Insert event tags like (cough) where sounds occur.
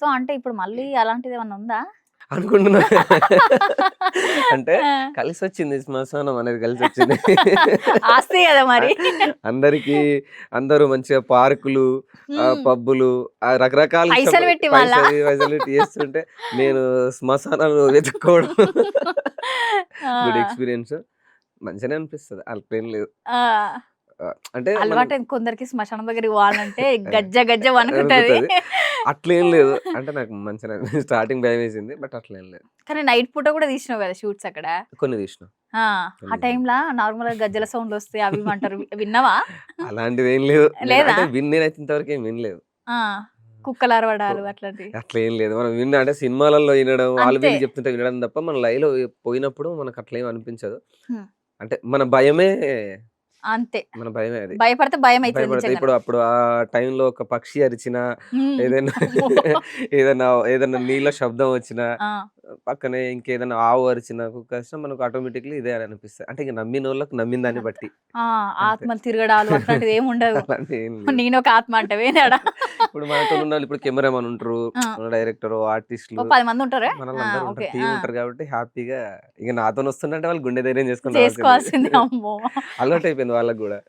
So అంటే ఇప్పుడు మళ్ళీ అలాంటిది ఏమన్నా ఉందా? అనుకుంటున్నా. (laughs) అంటే కలిసి వచ్చింది శ్మశానం అనేది కలిసి వచ్చింది ఆస్తి కదా మరి. (laughs) అందరికి అందరూ మంచిగా పార్కులు. పబ్బులు రకరకాల పైసలు పెట్టి? పైసలు పెట్టి చేస్తుంటే నేను శ్మశానాలు వెతుక్కోవడం. (laughs) Good experience. మంచిగానే అనిపిస్తుంది. అల్పేం లేదు. అంటే అలవాటు కొందరికి శ్మశానం దగ్గరికి పోవాలంటే గజ్జ గజ్జ వణుకుతుంది. అట్లేం లేదు. అంటే నాకు మంచిగా స్టార్టింగ్ భయం వేసింది బట్ అట్లేం లేదు. కానీ నైట్ పూట కూడా తీసినావు కదా షూట్స్ అక్కడ? కొన్ని తీసిన. ఆ, టైంలో నార్మల్గా గజ్జల సౌండ్ వస్తాయి అవి అంటారు. విన్నావా? అలాంటిది ఏం లేదు. లేదా? నేనైతే ఇంతవరకు ఏం వినలేదు. కుక్కలు అరవడాలు అట్లాంటివి. అట్లా ఏం లేదు. మనం విన్న అంటే సినిమాలలో వినడం వాళ్ళు చెప్తుంటే వినడం తప్ప మన లైవ్లో పోయినప్పుడు మనకు అట్లా ఏం అనిపించదు. అంటే మన భయమే అంతే మన భయమే అది భయపడితే భయం అవుతుంది. ఇప్పుడు అప్పుడు ఆ టైంలో ఒక పక్షి అరిచిన. ఏదైనా (laughs) ఏదైనా ఏదైనా నీళ్ళ శబ్దం వచ్చినా పక్కనే ఇంకేదైనా ఆవు అరిచిన కుక్క అరిచినా మనకు ఆటోమేటిక్లీ ఇదే అని అనిపిస్తుంది. అంటే ఇక నమ్మిన వాళ్ళకి నమ్మిన దాన్ని బట్టి. ఆత్మలు తిరగడాలు అట్లాంటివి ఏమి ఉండదు. నేను ఒక ఆత్మ అంటే ఇప్పుడు మనతో ఉన్న వాళ్ళు ఇప్పుడు కెమెరామన్ ఉంటారు ఆ. డైరెక్టర్ ఓ ఆర్టిస్టులు పది మంది ఉంటారా? మన ఉంటారు టీం. ఉంటారు కాబట్టి హ్యాపీగా ఇక నాతో వస్తుందంటే వాళ్ళు గుండె ధైర్యం అమ్మో. అలవాటు అయిపోయింది వాళ్ళకి కూడా.